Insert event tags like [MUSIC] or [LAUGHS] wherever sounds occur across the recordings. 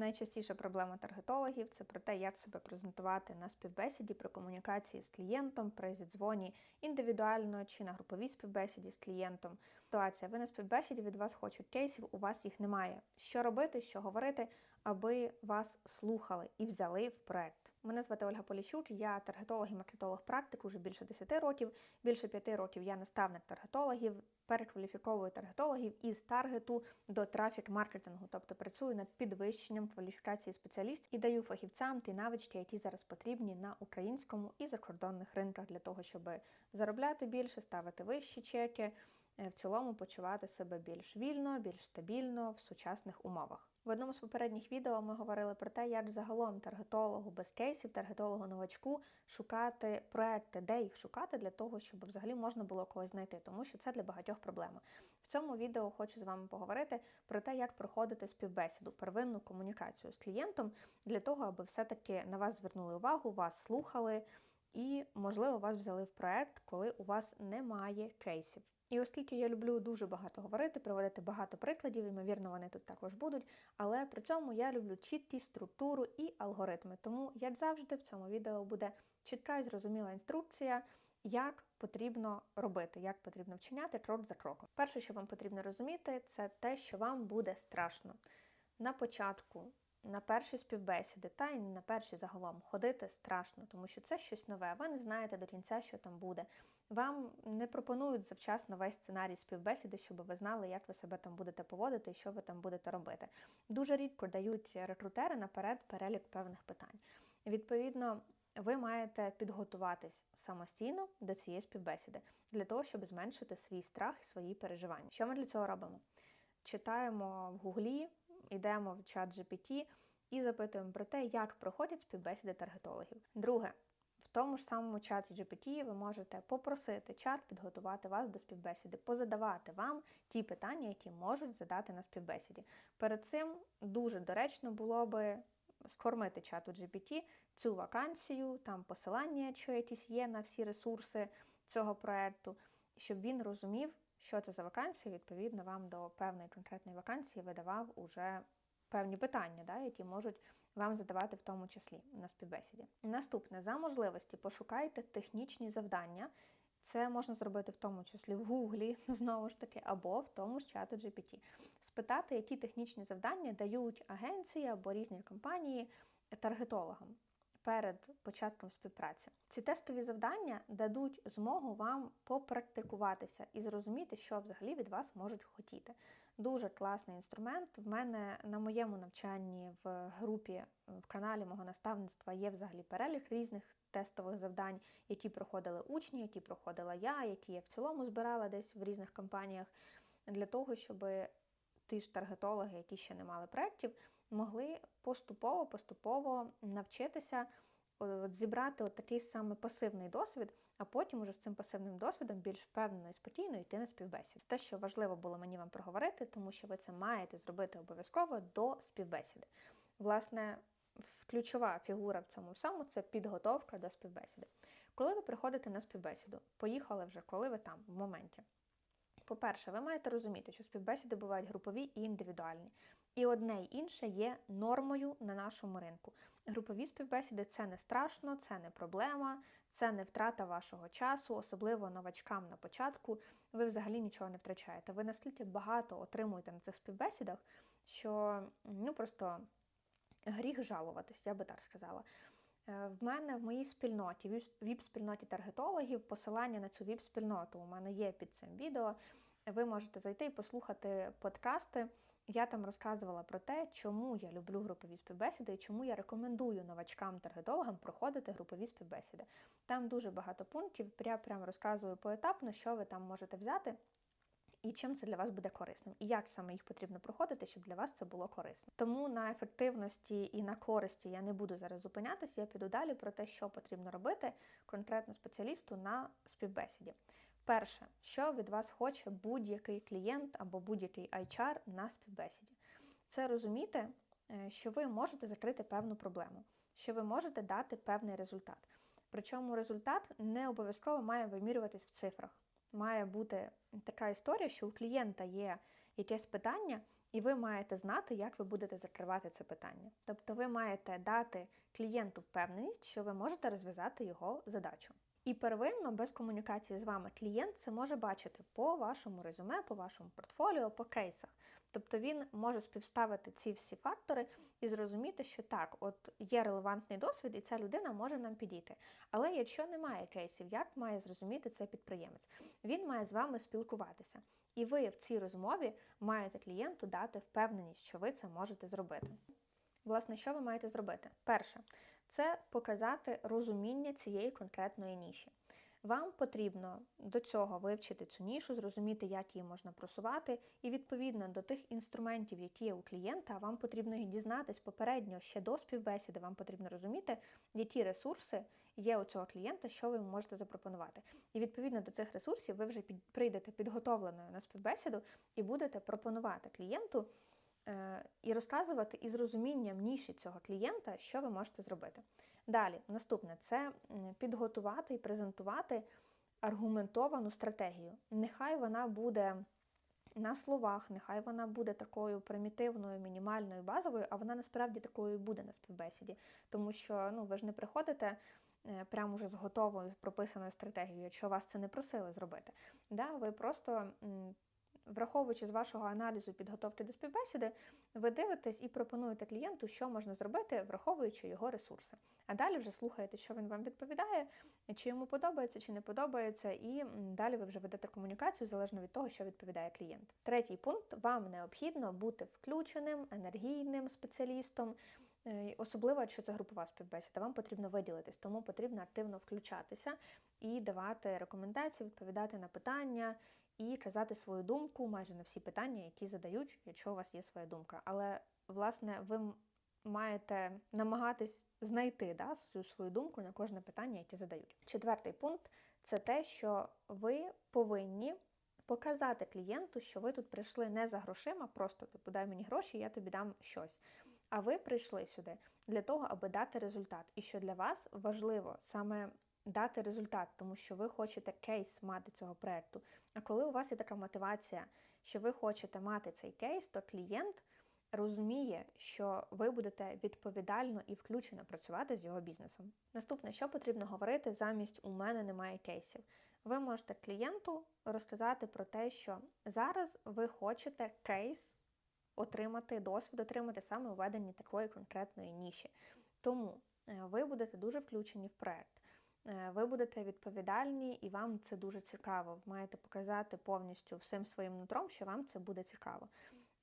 Найчастіша проблема таргетологів це про те, як себе презентувати на співбесіді при комунікації з клієнтом, при зідзвоні індивідуально чи на груповій співбесіді з клієнтом. Ситуація, ви на співбесіді від вас хочуть кейсів, у вас їх немає. Що робити, що говорити, аби вас слухали і взяли в проект. Мене звати Ольга Поліщук, я таргетолог і маркетолог практик уже більше 10 років. Більше 5 років я наставник таргетологів перекваліфіковую таргетологів із таргету до трафік-маркетингу, тобто працюю над підвищенням кваліфікації спеціалістів і даю фахівцям ті навички, які зараз потрібні на українському і закордонних ринках для того, щоб заробляти більше, ставити вищі чеки, е, в цілому почувати себе більш вільно, більш стабільно в сучасних умовах. В одному з попередніх відео ми говорили про те, як загалом таргетологу без кейсів, таргетологу новачку шукати проекти, де їх шукати для того, щоб взагалі можна було когось знайти, тому що це для багатьох проблема. В цьому відео хочу з вами поговорити про те, як проходити співбесіду, первинну комунікацію з клієнтом для того, аби все-таки на вас звернули увагу, вас слухали. І, можливо, вас взяли в проект, коли у вас немає кейсів. І оскільки я люблю дуже багато говорити, проводити багато прикладів, ймовірно, вони тут також будуть. Але при цьому я люблю чіткість, структуру і алгоритми. Тому, як завжди, в цьому відео буде чітка і зрозуміла інструкція, як потрібно робити, як потрібно вчиняти крок за кроком. Перше, що вам потрібно розуміти, це те, що вам буде страшно. На початку на перші співбесіди, та й на перші загалом ходити страшно, тому що це щось нове. Ви не знаєте до кінця, що там буде. Вам не пропонують завчасно весь сценарій співбесіди, щоб ви знали, як ви себе там будете поводити і що ви там будете робити. Дуже рідко дають рекрутери наперед перелік певних питань. Відповідно. Ви маєте підготуватись самостійно до цієї співбесіди для того, щоб зменшити свій страх і свої переживання. Що ми для цього робимо? Читаємо в гуглі йдемо в чат GPT і запитуємо про те, як проходять співбесіди таргетологів. Друге, в тому ж самому чаті GPT ви можете попросити чат підготувати вас до співбесіди, позадавати вам ті питання, які можуть задати на співбесіді. Перед цим дуже доречно було би скормити чату GPT цю вакансію, там посилання, що якісь є на всі ресурси цього проекту, щоб він розумів що це за вакансія, відповідно, вам до певної конкретної вакансії видавав уже певні питання, да, які можуть вам задавати в тому числі на співбесіді. Наступне, за можливості, пошукайте технічні завдання. Це можна зробити в тому числі в Гуглі, [LAUGHS] знову ж таки, або в тому ж чату GPT. Спитати, які технічні завдання дають агенції або різні компанії таргетологам перед початком співпраці. Ці тестові завдання дадуть змогу вам попрактикуватися і зрозуміти, що взагалі від вас можуть хотіти. Дуже класний інструмент. В мене на моєму навчанні в групі в каналі мого наставництва є взагалі перелік різних тестових завдань, які проходили учні, які проходила я, які я в цілому збирала десь в різних компаніях, для того, щоб ті ж таргетологи, які ще не мали проєктів, могли поступово-поступово навчитися от зібрати от такий саме пасивний досвід, а потім уже з цим пасивним досвідом більш впевнено і спокійно йти на співбесід. Це те, що важливо було мені вам проговорити, тому що ви це маєте зробити обов'язково до співбесіди. Власне, ключова фігура в цьому всьому це підготовка до співбесіди. Коли ви приходите на співбесіду, поїхали вже, коли ви там в моменті. По-перше, ви маєте розуміти, що співбесіди бувають групові і індивідуальні. І одне й інше є нормою на нашому ринку. Групові співбесіди це не страшно, це не проблема, це не втрата вашого часу, особливо новачкам на початку. Ви взагалі нічого не втрачаєте. Ви наскільки багато отримуєте на цих співбесідах, що ну просто гріх жалуватись, я би так сказала. Е, в мене в моїй спільноті, віп-спільноті таргетологів, посилання на цю віп-спільноту у мене є під цим відео. Ви можете зайти і послухати подкасти. Я там розказувала про те, чому я люблю групові співбесіди і чому я рекомендую новачкам-таргетологам проходити групові співбесіди. Там дуже багато пунктів, я прямо розказую поетапно, що ви там можете взяти. І чим це для вас буде корисним, і як саме їх потрібно проходити, щоб для вас це було корисно. Тому на ефективності і на користі я не буду зараз зупинятися, я піду далі про те, що потрібно робити конкретно спеціалісту на співбесіді. Перше, що від вас хоче будь-який клієнт або будь-який HR на співбесіді, це розуміти, е, що ви можете закрити певну проблему, що ви можете дати певний результат. Причому результат не обов'язково має вимірюватись в цифрах. Має бути така історія, що у клієнта є якесь питання, І ви маєте знати, як ви будете закривати це питання. Тобто ви маєте дати клієнту впевненість, що ви можете розв'язати його задачу. І первинно, без комунікації з вами, клієнт це може бачити по вашому резюме, по вашому портфоліо, по кейсах. Тобто він може співставити ці всі фактори і зрозуміти, що так, от є релевантний досвід, і ця людина може нам підійти. Але якщо немає кейсів, як має зрозуміти цей підприємець? Він має з вами спілкуватися. І ви в цій розмові маєте клієнту дати впевненість, що ви це можете зробити. Власне, що ви маєте зробити? Перше, це показати розуміння цієї конкретної ніші. Вам потрібно до цього вивчити цю нішу, зрозуміти, як її можна просувати, і відповідно до тих інструментів, які є у клієнта, вам потрібно їх дізнатись попередньо ще до співбесіди. Вам потрібно розуміти, які ресурси є у цього клієнта, що ви можете запропонувати. І відповідно до цих ресурсів ви вже прийдете підготовленою на співбесіду і будете пропонувати клієнту. Е, і розказувати із розумінням ніші цього клієнта, що ви можете зробити. Далі, наступне це підготувати і презентувати аргументовану стратегію. Нехай вона буде на словах, нехай вона буде такою примітивною, мінімальною, базовою, а вона насправді такою буде на співбесіді. Тому що ну, ви ж не приходите. Е, прямо вже з готовою прописаною стратегією, якщо вас це не просили зробити. Да? Ви просто Враховуючи з вашого аналізу підготовки до співбесіди, ви дивитесь і пропонуєте клієнту, що можна зробити, враховуючи його ресурси. А далі вже слухаєте, що він вам відповідає, чи йому подобається, чи не подобається, і далі ви вже ведете комунікацію залежно від того, що відповідає клієнт. Третій пункт: вам необхідно бути включеним, енергійним спеціалістом. Е, особливо, якщо це групова співбесіда, вам потрібно виділитись, тому потрібно активно включатися і давати рекомендації, відповідати на питання і казати свою думку майже на всі питання, які задають, якщо у вас є своя думка. Але, власне, ви маєте намагатись знайти да, свою думку на кожне питання, яке задають. Четвертий пункт це те, що ви повинні. Показати клієнту, що ви тут прийшли не за грошима, просто типу дай мені гроші, я тобі дам щось. А ви прийшли сюди для того, аби дати результат. І що для вас важливо саме дати результат, тому що ви хочете кейс мати цього проєкту. А коли у вас є така мотивація, що ви хочете мати цей кейс, то клієнт розуміє, що ви будете відповідально і включено працювати з його бізнесом. Наступне, що потрібно говорити замість у мене немає кейсів. Ви можете клієнту розказати про те, що зараз ви хочете кейс отримати досвід, отримати саме у такої конкретної ніші. Тому е, ви будете дуже включені в проект. Е, ви будете відповідальні і вам це дуже цікаво. Ви маєте показати повністю всім своїм нутром, що вам це буде цікаво.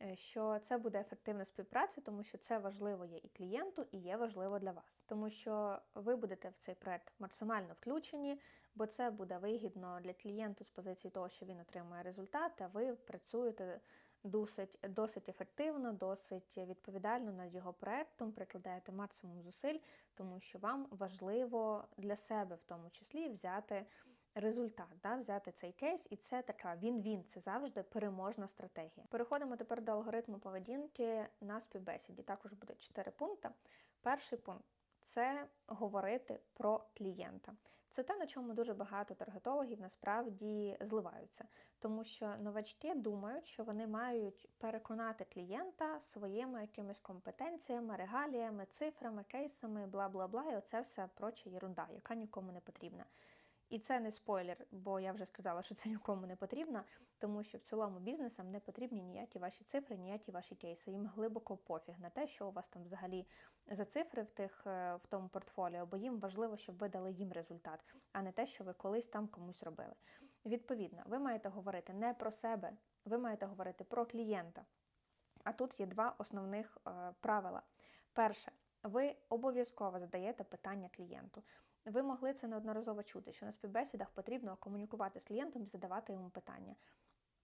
Е, що це буде ефективна співпраця, тому що це важливо є і клієнту, і є важливо для вас, тому що ви будете в цей проект максимально включені, бо це буде вигідно для клієнту з позиції того, що він отримує результат, а ви працюєте досить досить ефективно, досить відповідально над його проектом, прикладаєте максимум зусиль, тому що вам важливо для себе в тому числі взяти результат, да, взяти цей кейс, і це така він-він, це завжди переможна стратегія. Переходимо тепер до алгоритму поведінки на співбесіді. Також буде чотири пункти. Перший пункт це говорити про клієнта. Це те, на чому дуже багато таргетологів насправді зливаються, тому що новачки думають, що вони мають переконати клієнта своїми якимись компетенціями, регаліями, цифрами, кейсами, бла бла бла, і оце все проча єрунда, яка нікому не потрібна. І це не спойлер, бо я вже сказала, що це нікому не потрібно, тому що в цілому бізнесам не потрібні ніякі ваші цифри, ніякі ваші кейси. Їм глибоко пофіг на те, що у вас там взагалі за цифри в тих е, в тому портфоліо, бо їм важливо, щоб ви дали їм результат, а не те, що ви колись там комусь робили. Відповідно, ви маєте говорити не про себе, ви маєте говорити про клієнта. А тут є два основних е, правила. Перше, ви обов'язково задаєте питання клієнту. Ви могли це неодноразово чути, що на співбесідах потрібно комунікувати з клієнтом і задавати йому питання.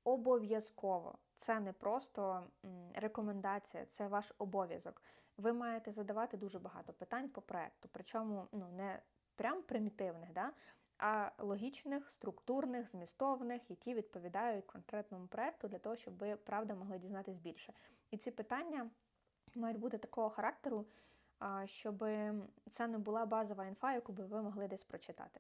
Обов'язково це не просто рекомендація, це ваш обов'язок. Ви маєте задавати дуже багато питань по проекту, причому ну, не прям примітивних, да? а логічних, структурних, змістовних, які відповідають конкретному проекту для того, щоб ви правда могли дізнатись більше. І ці питання мають бути такого характеру щоб це не була базова інфа, яку би ви могли десь прочитати.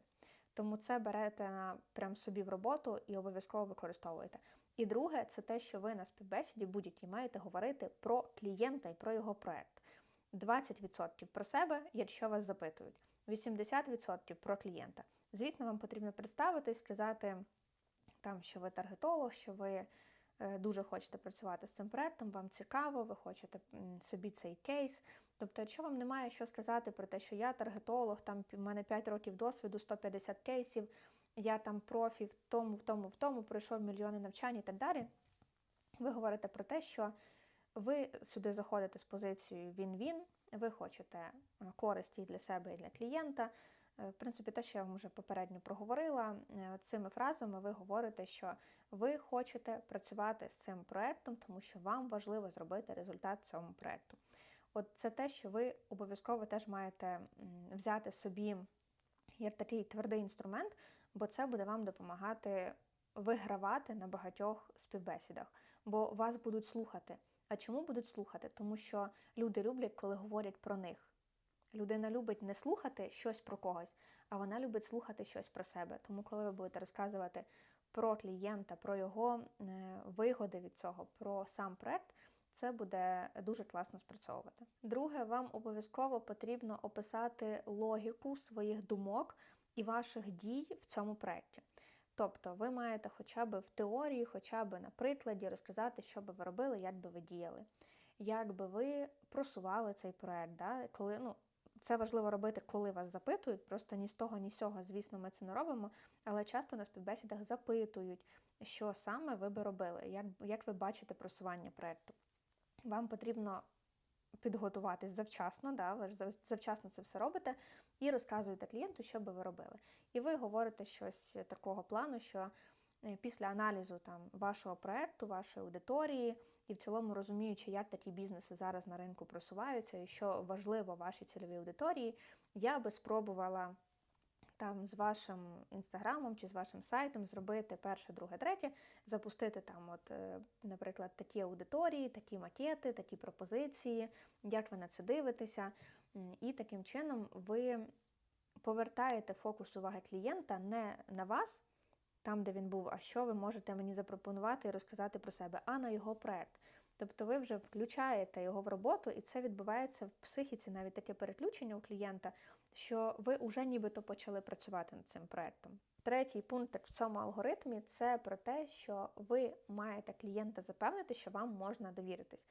Тому це берете прям собі в роботу і обов'язково використовуєте. І друге, це те, що ви на співбесіді будь-якій маєте говорити про клієнта і про його проект. 20% про себе, якщо вас запитують, 80% про клієнта. Звісно, вам потрібно представитись, сказати, там, що ви таргетолог, що ви е, дуже хочете працювати з цим проектом, вам цікаво, ви хочете собі цей кейс. Тобто, якщо вам немає що сказати про те, що я таргетолог, там в мене 5 років досвіду, 150 кейсів, я там профі в тому, в тому, в тому, пройшов мільйони навчань і так далі. Ви говорите про те, що ви сюди заходите з позицією він-він, ви хочете е, користі для себе і для клієнта. Е, в принципі, те, що я вам вже попередньо проговорила, е, цими фразами ви говорите, що ви хочете працювати з цим проектом, тому що вам важливо зробити результат цьому проекту. От це те, що ви обов'язково теж маєте взяти собі як такий твердий інструмент, бо це буде вам допомагати вигравати на багатьох співбесідах, бо вас будуть слухати. А чому будуть слухати? Тому що люди люблять, коли говорять про них. Людина любить не слухати щось про когось, а вона любить слухати щось про себе. Тому, коли ви будете розказувати про клієнта, про його е, вигоди від цього, про сам проект, це буде дуже класно спрацьовувати. Друге, вам обов'язково потрібно описати логіку своїх думок і ваших дій в цьому проєкті. Тобто ви маєте хоча б в теорії, хоча б на прикладі розказати, що би ви робили, як би ви діяли, як би ви просували цей проект. Да? Ну, Це важливо робити, коли вас запитують, просто ні з того, ні з цього, звісно, ми це не робимо, але часто на співбесідах запитують, що саме ви би робили, як, як ви бачите просування проєкту. Вам потрібно підготуватись завчасно, да, ви ж завчасно це все робите, і розказуєте клієнту, що би ви робили. І ви говорите щось такого плану, що е, після аналізу там, вашого проекту, вашої аудиторії, і в цілому розуміючи, як такі бізнеси зараз на ринку просуваються, і що важливо вашій цільовій аудиторії, я би спробувала там з вашим інстаграмом чи з вашим сайтом зробити перше, друге, третє, запустити там, от, е, наприклад, такі аудиторії, такі макети, такі пропозиції, як ви на це дивитеся. І таким чином ви повертаєте фокус уваги клієнта не на вас, там, де він був, а що ви можете мені запропонувати і розказати про себе, а на його проект. Тобто ви вже включаєте його в роботу, і це відбувається в психіці, навіть таке переключення у клієнта, що ви вже нібито почали працювати над цим проектом. Третій пункт в цьому алгоритмі це про те, що ви маєте клієнта запевнити, що вам можна довіритись.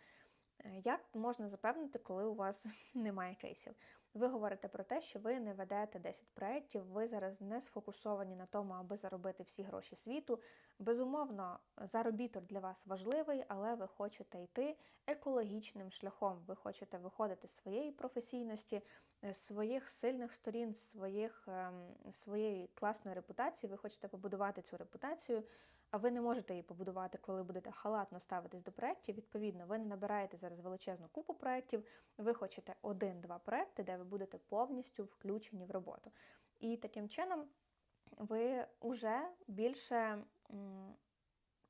Е, як можна запевнити, коли у вас [LAUGHS] немає кейсів? Ви говорите про те, що ви не ведете 10 проєктів, ви зараз не сфокусовані на тому, аби заробити всі гроші світу. Безумовно, заробіток для вас важливий, але ви хочете йти екологічним шляхом. Ви хочете виходити з своєї професійності, з своїх сильних сторін, своїх, ем, своєї класної репутації. Ви хочете побудувати цю репутацію. А ви не можете її побудувати, коли будете халатно ставитись до проєктів. Відповідно, ви не набираєте зараз величезну купу проєктів, ви хочете один-два проєкти, де ви будете повністю включені в роботу. І таким чином ви вже більше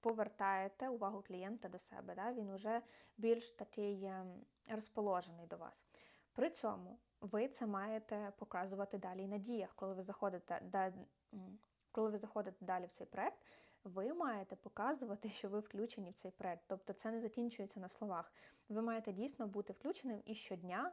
повертаєте увагу клієнта до себе. Да? Він вже більш такий ем, розположений до вас. При цьому ви це маєте показувати далі на діях, коли ви заходите, коли ви заходите далі в цей проєкт ви маєте показувати, що ви включені в цей проект. Тобто це не закінчується на словах. Ви маєте дійсно бути включеним і щодня.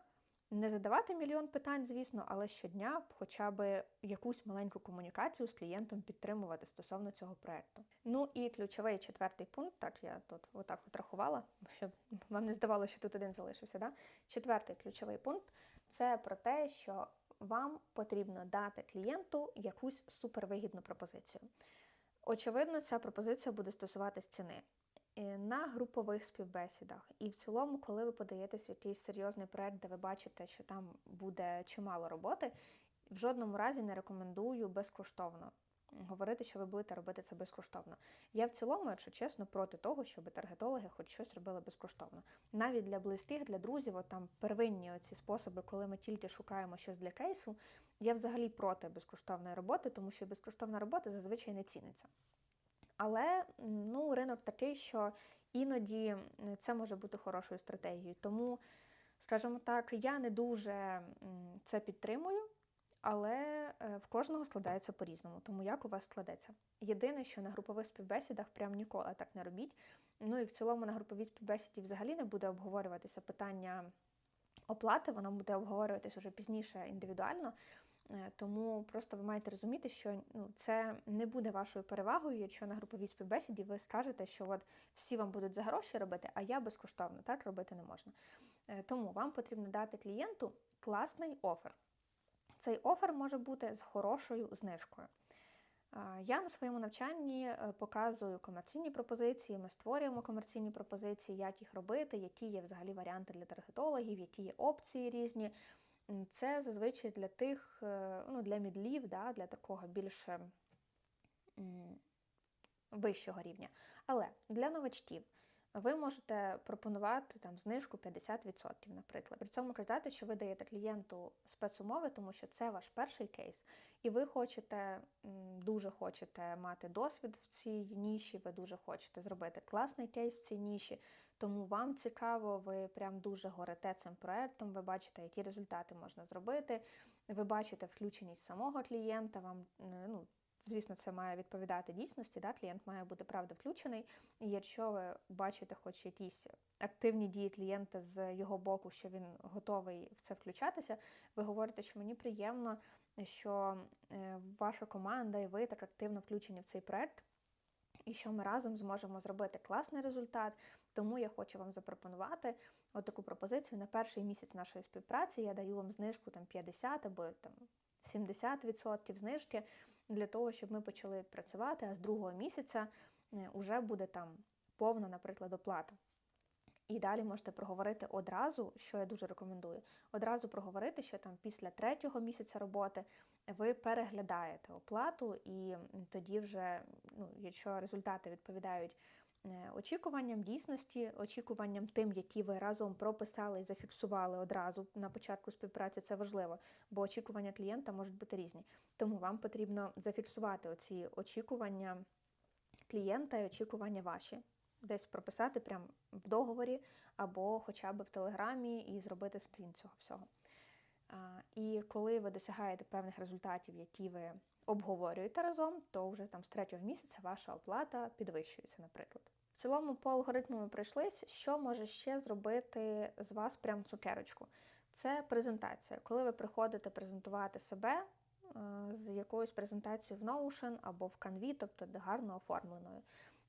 Не задавати мільйон питань, звісно, але щодня хоча б якусь маленьку комунікацію з клієнтом підтримувати стосовно цього проекту. Ну і ключовий четвертий пункт, так я тут отак от рахувала, щоб вам не здавалося, що тут один залишився. Да? Четвертий ключовий пункт це про те, що вам потрібно дати клієнту якусь супервигідну пропозицію. Очевидно, ця пропозиція буде стосуватись ціни. На групових співбесідах. І в цілому, коли ви подаєтесь в якийсь серйозний проект, де ви бачите, що там буде чимало роботи, в жодному разі не рекомендую безкоштовно говорити, що ви будете робити це безкоштовно. Я в цілому, якщо чесно, проти того, щоб таргетологи хоч щось робили безкоштовно. Навіть для близьких, для друзів, от там первинні оці способи, коли ми тільки шукаємо щось для кейсу, я взагалі проти безкоштовної роботи, тому що безкоштовна робота зазвичай не ціниться. Але ну, ринок такий, що іноді це може бути хорошою стратегією. Тому, скажімо так, я не дуже це підтримую. але е, в кожного складається по-різному, тому як у вас складеться. Єдине, що на групових співбесідах прям ніколи так не робіть. Ну і в цілому на груповій співбесіді взагалі не буде обговорюватися питання оплати, воно буде обговорюватись уже пізніше індивідуально. Е, тому просто ви маєте розуміти, що ну, це не буде вашою перевагою, якщо на груповій співбесіді ви скажете, що от всі вам будуть за гроші робити, а я безкоштовно так робити не можна. Е, тому вам потрібно дати клієнту класний офер. Цей офер може бути з хорошою знижкою. Я на своєму навчанні е, показую комерційні пропозиції, ми створюємо комерційні пропозиції, як їх робити, які є взагалі варіанти для таргетологів, які є опції різні. Це зазвичай для тих, е, ну, для мідлів, да, для такого більше вищого рівня. Але для новачків ви можете пропонувати там знижку 50%, наприклад. При цьому казати, що ви даєте клієнту спецумови, тому що це ваш перший кейс, і ви хочете, дуже хочете мати досвід в цій ніші, ви дуже хочете зробити класний кейс в цій ніші, тому вам цікаво, ви прям дуже горите цим проектом, ви бачите, які результати можна зробити, ви бачите включеність самого клієнта, вам ну, Звісно, це має відповідати дійсності, да? клієнт має бути правда включений. І якщо ви бачите хоч якісь активні дії клієнта з його боку, що він готовий в це включатися, ви говорите, що мені приємно, що е, ваша команда і ви так активно включені в цей проект, і що ми разом зможемо зробити класний результат. Тому я хочу вам запропонувати таку пропозицію на перший місяць нашої співпраці. Я даю вам знижку там 50 або там 70% знижки для того, щоб ми почали працювати, а з другого місяця вже е, буде там повна, наприклад, оплата. І далі можете проговорити одразу, що я дуже рекомендую, одразу проговорити, що там після третього місяця роботи ви переглядаєте оплату, і тоді вже, ну, якщо результати відповідають Е, очікуванням дійсності, очікуванням тим, які ви разом прописали і зафіксували одразу на початку співпраці, це важливо, бо очікування клієнта можуть бути різні. Тому вам потрібно зафіксувати оці очікування клієнта і очікування ваші. Десь прописати прямо в договорі або хоча б в телеграмі і зробити скрін цього всього. І коли ви досягаєте певних результатів, які ви обговорюєте разом, то вже там з третього місяця ваша оплата підвищується, наприклад. В цілому, по алгоритму ми пройшлись, що може ще зробити з вас прям цукерочку. Це презентація. Коли ви приходите презентувати себе е, з якоюсь презентацією в Notion або в Canvі, тобто гарно оформленою.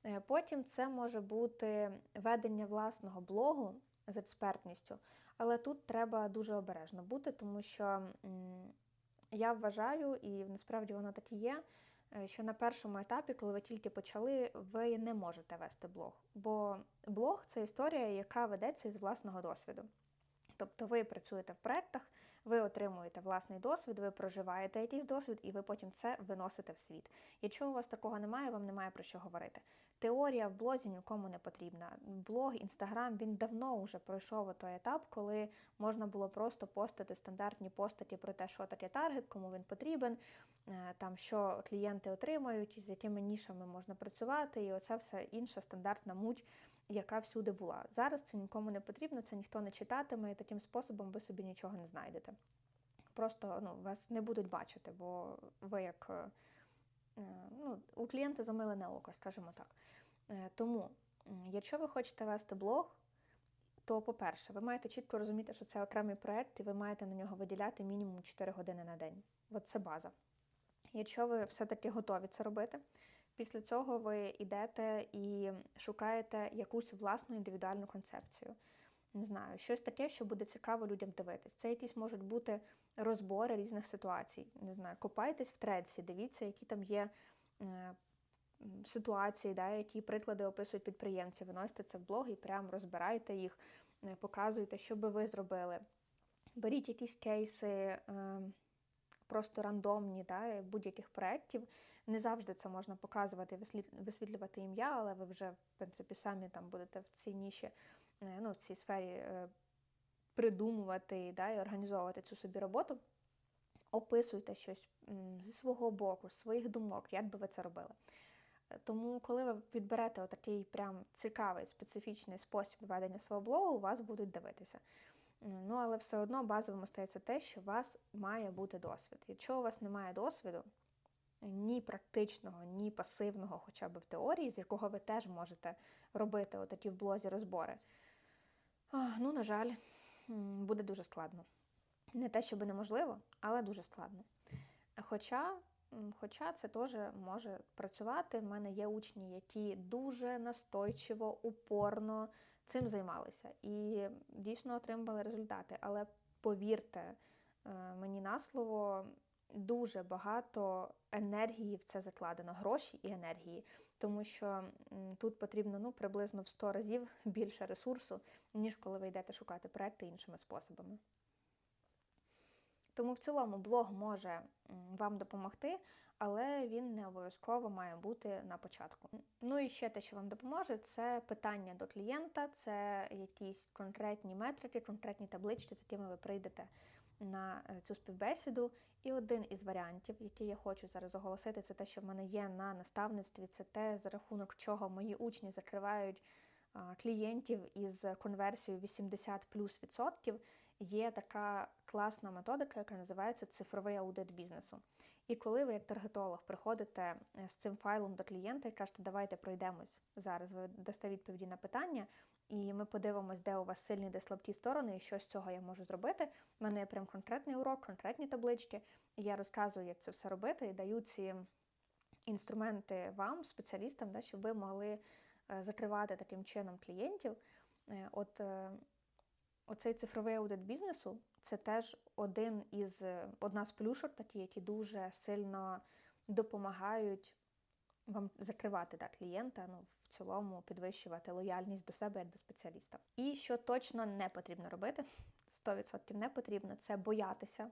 Е, потім це може бути ведення власного блогу з експертністю, але тут треба дуже обережно бути, тому що я вважаю, і насправді воно так і є, е, що на першому етапі, коли ви тільки почали, ви не можете вести блог. Бо блог це історія, яка ведеться із власного досвіду. Тобто ви працюєте в проектах, ви отримуєте власний досвід, ви проживаєте якийсь досвід, і ви потім це виносите в світ. Якщо у вас такого немає, вам немає про що говорити. Теорія в блозі нікому не потрібна. Блог, інстаграм він давно вже пройшов той етап, коли можна було просто постати стандартні постаті про те, що таке таргет, кому він потрібен, е, там що клієнти отримають, з якими нішами можна працювати, і оце все інша стандартна муть яка всюди була. Зараз це нікому не потрібно, це ніхто не читатиме, і таким способом ви собі нічого не знайдете. Просто ну, вас не будуть бачити, бо ви як е, ну, у клієнта замилене око, скажімо так. Е, тому, якщо ви хочете вести блог, то, по-перше, ви маєте чітко розуміти, що це окремий проєкт, і ви маєте на нього виділяти мінімум 4 години на день. От це база. Якщо ви все-таки готові це робити, Після цього ви йдете і шукаєте якусь власну індивідуальну концепцію. Не знаю, щось таке, що буде цікаво людям дивитись. Це якісь можуть бути розбори різних ситуацій. Не знаю, копайтесь в тредсі, дивіться, які там є е, ситуації, да, які приклади описують підприємці. Виносите це в блог і прям розбирайте їх, е, показуйте, що би ви зробили. Беріть якісь кейси. Е, просто рандомні да, будь-яких проєктів. Не завжди це можна показувати, висвітлювати ім'я, але ви вже, в принципі, самі там будете в цій ніші, ну, в цій сфері е, придумувати да, і організовувати цю собі роботу. Описуйте щось зі свого боку, з своїх думок, як би ви це робили. Тому, коли ви відберете отакий прям цікавий специфічний спосіб ведення свого блогу, у вас будуть дивитися. Ну, але все одно базовим остається те, що у вас має бути досвід. Якщо у вас немає досвіду, ні практичного, ні пасивного, хоча б в теорії, з якого ви теж можете робити отакі в блозі розбори, ну, на жаль, буде дуже складно. Не те, щоб неможливо, але дуже складно. Хоча Хоча це теж може працювати. В мене є учні, які дуже настойчиво, упорно цим займалися і дійсно отримували результати. Але повірте е, мені на слово, дуже багато енергії в це закладено, гроші і енергії, тому що тут потрібно ну, приблизно в 100 разів [LAUGHS] більше ресурсу, ніж коли ви йдете шукати проекти іншими способами. Тому в цілому блог може вам допомогти, але він не обов'язково має бути на початку. Ну і ще те, що вам допоможе, це питання до клієнта, це якісь конкретні метрики, конкретні таблички, з якими ви прийдете на е, цю співбесіду. І один із варіантів, який я хочу зараз оголосити, це те, що в мене є на наставництві, це те, за рахунок чого мої учні закривають клієнтів із конверсією 80 плюс відсотків є така класна методика, яка називається цифровий аудит бізнесу. І коли ви, як таргетолог, приходите е, з цим файлом до клієнта і кажете, давайте пройдемось зараз, ви дасте відповіді на питання, і ми подивимось, де у вас сильні, де слабкі сторони, і що з цього я можу зробити. У мене є прям конкретний урок, конкретні таблички. Я розказую, як це все робити, і даю ці інструменти вам, спеціалістам, да, щоб ви могли е, закривати таким чином клієнтів. Е, от Оцей цифровий аудит бізнесу це теж один із одна з плюшок, такі, які дуже сильно допомагають вам закривати так, клієнта, ну в цілому підвищувати лояльність до себе як до спеціаліста. І що точно не потрібно робити, 100% не потрібно, це боятися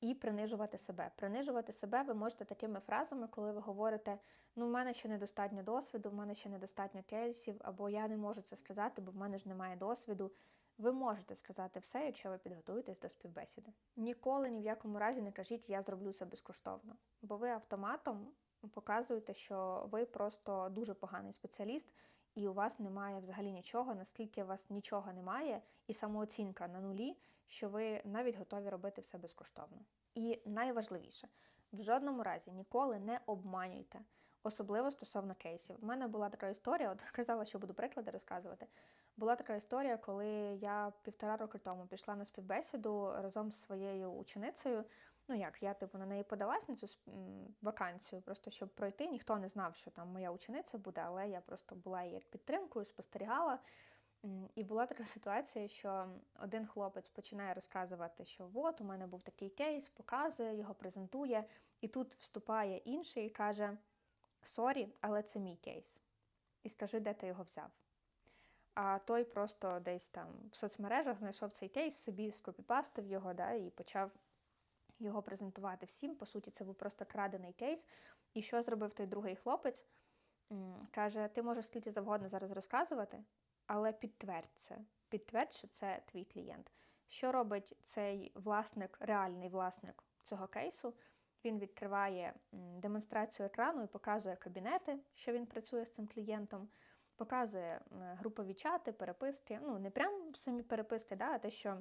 і принижувати себе. Принижувати себе ви можете такими фразами, коли ви говорите, ну в мене ще недостатньо досвіду, в мене ще недостатньо кейсів, або я не можу це сказати, бо в мене ж немає досвіду. Ви можете сказати все, якщо ви підготуєтесь до співбесіди. Ніколи ні в якому разі не кажіть, я зроблю це безкоштовно, бо ви автоматом показуєте, що ви просто дуже поганий спеціаліст, і у вас немає взагалі нічого, наскільки у вас нічого немає, і самооцінка на нулі, що ви навіть готові робити все безкоштовно. І найважливіше, в жодному разі ніколи не обманюйте, особливо стосовно кейсів. У мене була така історія, от [LAUGHS] казала, що буду приклади розказувати. Була така історія, коли я півтора роки тому пішла на співбесіду разом з своєю ученицею. Ну як, я типу на неї подалась на цю вакансію, просто щоб пройти. Ніхто не знав, що там моя учениця буде, але я просто була її як підтримкою, спостерігала. І була така ситуація, що один хлопець починає розказувати, що от у мене був такий кейс, показує його, презентує, і тут вступає інший і каже: Сорі, але це мій кейс. І скажи, де ти його взяв а той просто десь там в соцмережах знайшов цей кейс, собі скопіпастив його да, і почав його презентувати всім. По суті, це був просто крадений кейс. І що зробив той другий хлопець? Каже: ти можеш скільки завгодно зараз розказувати, але підтвердь це. Підтвердь, що це твій клієнт. Що робить цей власник, реальний власник цього кейсу? Він відкриває демонстрацію екрану і показує кабінети, що він працює з цим клієнтом показує групові чати, переписки. Ну, не прям самі переписки, да, а те, що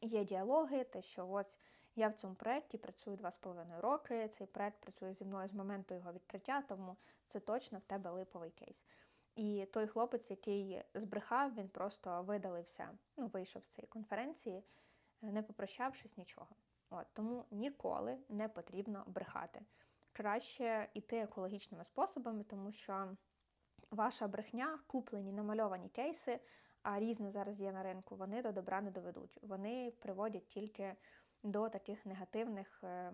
є діалоги, те, що ось я в цьому проєкті працюю два з половиною роки, цей проєкт працює зі мною з моменту його відкриття, тому це точно в тебе липовий кейс. І той хлопець, який збрехав, він просто видалився, ну, вийшов з цієї конференції, не попрощавшись нічого. От, Тому ніколи не потрібно брехати. Краще йти екологічними способами, тому що ваша брехня, куплені намальовані кейси, а різне зараз є на ринку, вони до добра не доведуть. Вони приводять тільки до таких негативних. Е,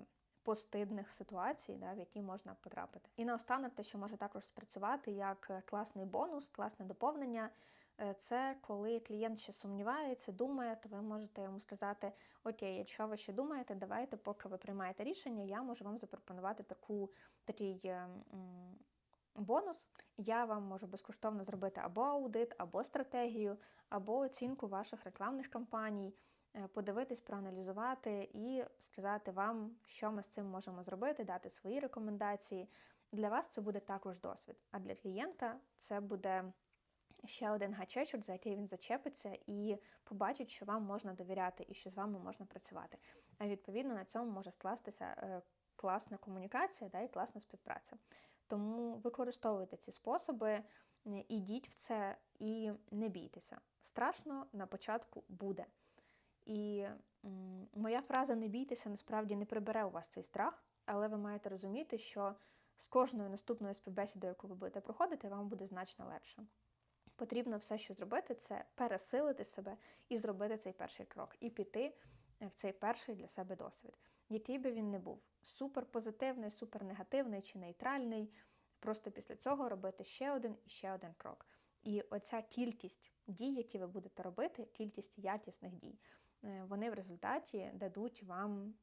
постидних ситуацій, да, в які можна потрапити. І наостанок, те, що може також спрацювати як класний бонус, класне доповнення, е, це коли клієнт ще сумнівається, думає, то ви можете йому сказати: Окей, якщо ви ще думаєте, давайте, поки ви приймаєте рішення, я можу вам запропонувати таку такий бонус, я вам можу безкоштовно зробити або аудит, або стратегію, або оцінку ваших рекламних кампаній, е, подивитись, проаналізувати і сказати вам, що ми з цим можемо зробити, дати свої рекомендації. Для вас це буде також досвід, а для клієнта це буде ще один гачечок, за який він зачепиться, і побачить, що вам можна довіряти і що з вами можна працювати. А відповідно на цьому може скластися е, класна комунікація да, і класна співпраця. Тому використовуйте ці способи, е, ідіть в це і не бійтеся. Страшно на початку буде. І моя фраза не бійтеся насправді не прибере у вас цей страх, але ви маєте розуміти, що з кожною наступною співбесідою, яку ви будете проходити, вам буде значно легше. Потрібно все, що зробити, це пересилити себе і зробити цей перший крок, і піти в цей перший для себе досвід, який би він не був суперпозитивний, супернегативний чи нейтральний. Просто після цього робити ще один і ще один крок. І оця кількість дій, які ви будете робити, кількість якісних дій, вони в результаті дадуть вам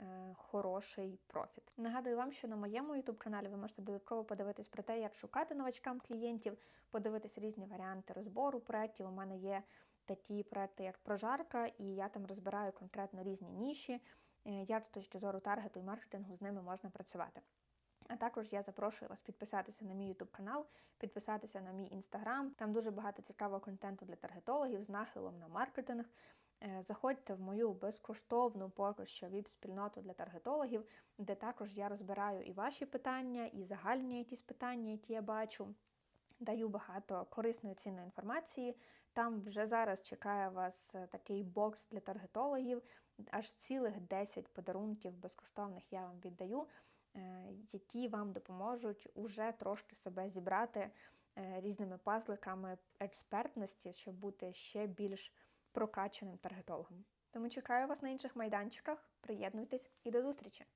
е, хороший профіт. Нагадую вам, що на моєму youtube каналі ви можете додатково подивитись про те, як шукати новачкам клієнтів, подивитись різні варіанти розбору проєктів. У мене є такі проекти, як прожарка, і я там розбираю конкретно різні ніші, е, як з точки зору таргету і маркетингу з ними можна працювати. А також я запрошую вас підписатися на мій YouTube канал, підписатися на мій інстаграм. Там дуже багато цікавого контенту для таргетологів з нахилом на маркетинг. Е, Заходьте в мою безкоштовну поки що віп-спільноту для таргетологів, де також я розбираю і ваші питання, і загальні якісь питання, які я бачу. Даю багато корисної цінної інформації. Там вже зараз чекає вас е, такий бокс для таргетологів, аж цілих 10 подарунків безкоштовних я вам віддаю, е, які вам допоможуть уже трошки себе зібрати різними пазликами експертності, щоб бути ще більш прокачаним таргетологом. Тому чекаю вас на інших майданчиках. Приєднуйтесь і до зустрічі!